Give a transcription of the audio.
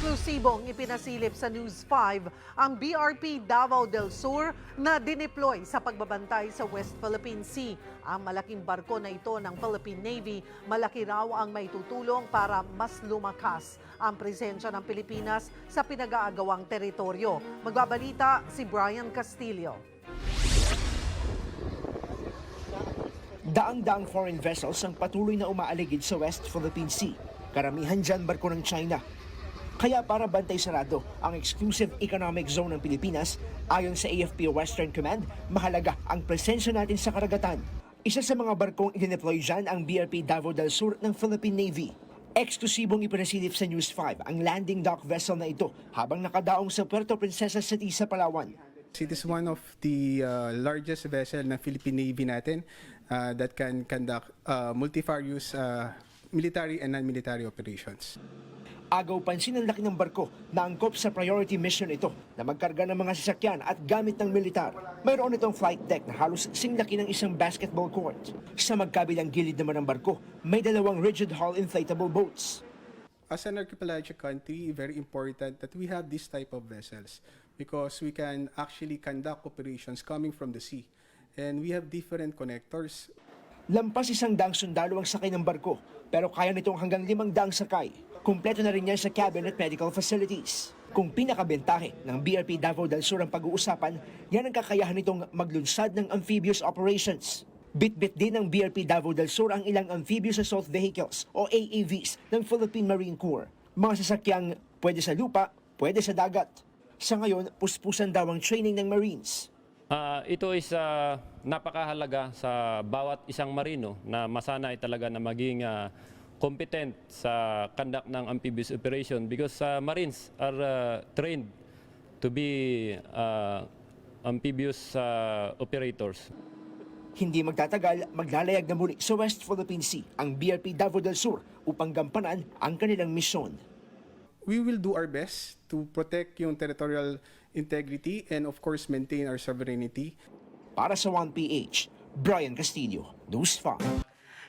Eksklusibong ipinasilip sa News 5 ang BRP Davao del Sur na dineploy sa pagbabantay sa West Philippine Sea. Ang malaking barko na ito ng Philippine Navy, malaki raw ang may tutulong para mas lumakas ang presensya ng Pilipinas sa pinag-aagawang teritoryo. Magbabalita si Brian Castillo. Daang-daang foreign vessels ang patuloy na umaaligid sa West Philippine Sea. Karamihan dyan barko ng China. Kaya para bantay sarado ang exclusive economic zone ng Pilipinas, ayon sa AFP Western Command, mahalaga ang presensya natin sa karagatan. Isa sa mga barkong idineploy dyan ang BRP Davao del Sur ng Philippine Navy. Eksklusibong ipinasilip sa News 5 ang landing dock vessel na ito habang nakadaong sa Puerto Princesa City sa Palawan. It is one of the uh, largest vessel na Philippine Navy natin uh, that can conduct uh, multifarious uh, military and non-military operations. Agaw pansin ang laki ng barko na angkop sa priority mission ito na magkarga ng mga sasakyan at gamit ng militar. Mayroon itong flight deck na halos singlaki ng isang basketball court. Sa magkabilang gilid naman ng barko, may dalawang rigid hull inflatable boats. As an archipelagic country, very important that we have this type of vessels because we can actually conduct operations coming from the sea. And we have different connectors. Lampas isang daang sundalo ang sakay ng barko, pero kaya nitong hanggang limang daang sakay. Kumpleto na rin yan sa cabin at medical facilities. Kung pinakabentahe ng BRP Davao del Sur ang pag-uusapan, yan ang kakayahan nitong maglunsad ng amphibious operations. Bit-bit din ng BRP Davao del Sur ang ilang amphibious assault vehicles o AAVs ng Philippine Marine Corps. Mga sasakyang pwede sa lupa, pwede sa dagat. Sa ngayon, puspusan daw ang training ng Marines. Ah, ito is ah, napakahalaga sa bawat isang marino na masanay talaga na maging ah, competent sa conduct ng amphibious operation because sa Marines are ah, trained to be ah, amphibious ah, operators. Hindi magtatagal, maglalayag na muli sa West Philippine Sea ang BRP Davao del Sur upang gampanan ang kanilang misyon. We will do our best to protect yung territorial integrity and of course maintain our sovereignty. Para sa 1PH, Brian Castillo, News 5.